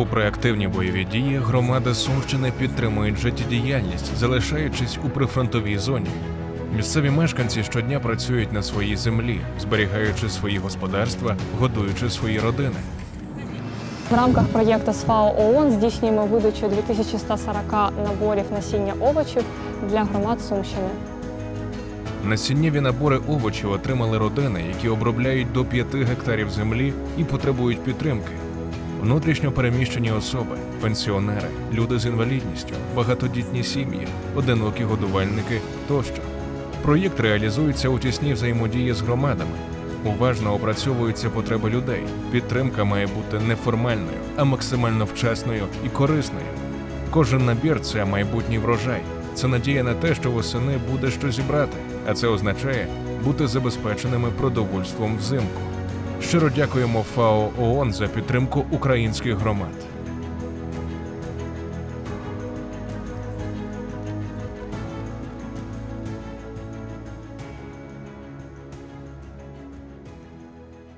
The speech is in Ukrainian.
Попри активні бойові дії, громади Сумщини підтримують життєдіяльність, залишаючись у прифронтовій зоні. Місцеві мешканці щодня працюють на своїй землі, зберігаючи свої господарства, годуючи свої родини. В рамках проєкту СФАО ООН здійснюємо видачу 2140 наборів насіння овочів для громад Сумщини. Насіннєві набори овочів отримали родини, які обробляють до 5 гектарів землі і потребують підтримки. Внутрішньо переміщені особи, пенсіонери, люди з інвалідністю, багатодітні сім'ї, одинокі годувальники тощо. Проєкт реалізується у тісній взаємодії з громадами. Уважно опрацьовуються потреби людей. Підтримка має бути неформальною, а максимально вчасною і корисною. Кожен набір це майбутній врожай. Це надія на те, що восени буде що зібрати, а це означає бути забезпеченими продовольством взимку. Щиро дякуємо ФАО ООН за підтримку українських громад.